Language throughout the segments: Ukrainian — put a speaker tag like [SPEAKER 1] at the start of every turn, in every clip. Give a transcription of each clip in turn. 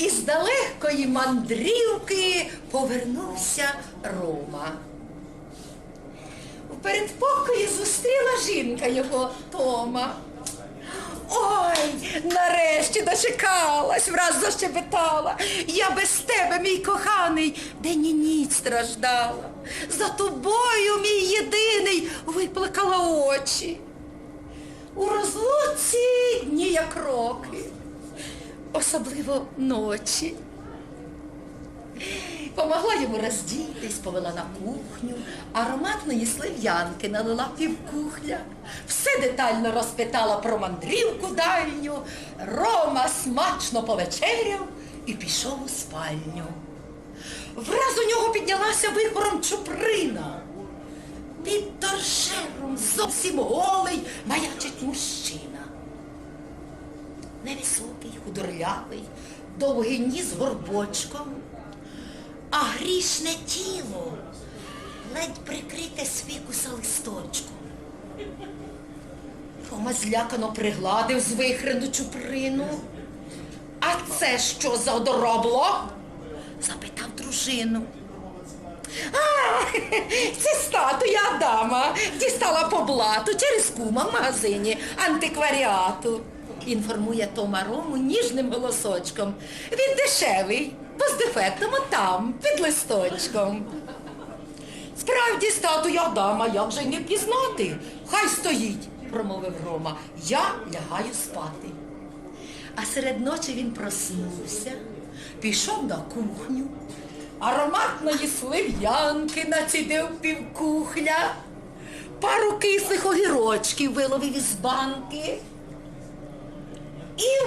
[SPEAKER 1] із далекої мандрівки повернувся Рома. В передпокої зустріла жінка його Тома. Ой, нарешті дочекалась, враз защебетала. Я без тебе, мій коханий, день і ніч страждала. За тобою, мій єдиний, виплакала очі. У розлуці дні як роки, особливо ночі. Помогла йому роздітись, повела на кухню, ароматної слив'янки налила півкухля, все детально розпитала про мандрівку дальню. Рома смачно повечеряв і пішов у спальню. Враз у нього піднялася вихором чуприна. Під торшером зовсім голий маячить мужчина. Невисокий, худорлявий, довгий ніс горбочком, а грішне тіло ледь прикрите свікуса листочком. Рома злякано пригладив звихрену чуприну. А це що за одоробло? запитав дружину. А, це статуя Адама. Дістала по блату через кума в магазині антикваріату. Інформує Тома Рому ніжним голосочком. Він дешевий, бо з дефектом там, під листочком. Справді статуя Адама, як же й не пізнати? Хай стоїть, промовив Рома. Я лягаю спати. А серед ночі він проснувся, пішов на кухню, ароматної слив'янки націдив півкухля, пару кислих огірочків виловив із банки. І,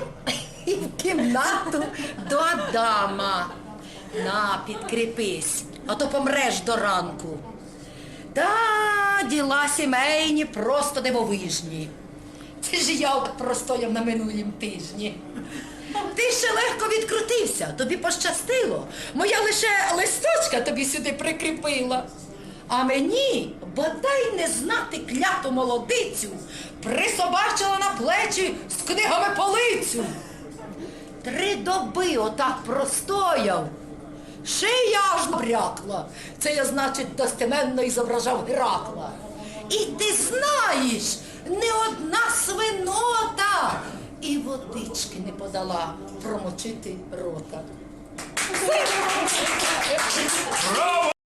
[SPEAKER 1] і в кімнату до Адама. На, підкріпись, а то помреш до ранку. Та діла сімейні просто дивовижні. Це ж я от простояв на минулім тижні. Ти ще легко відкрутився, тобі пощастило. Моя лише листочка тобі сюди прикріпила. А мені, бодай не знати кляту молодицю, присобачила на плечі з книгами полицю. Три доби отак простояв. Шия аж набрякла. Це я, значить, достеменно і зображав Геракла. І ти знаєш, не одна свинота і водички не подала промочити рота.
[SPEAKER 2] Браво!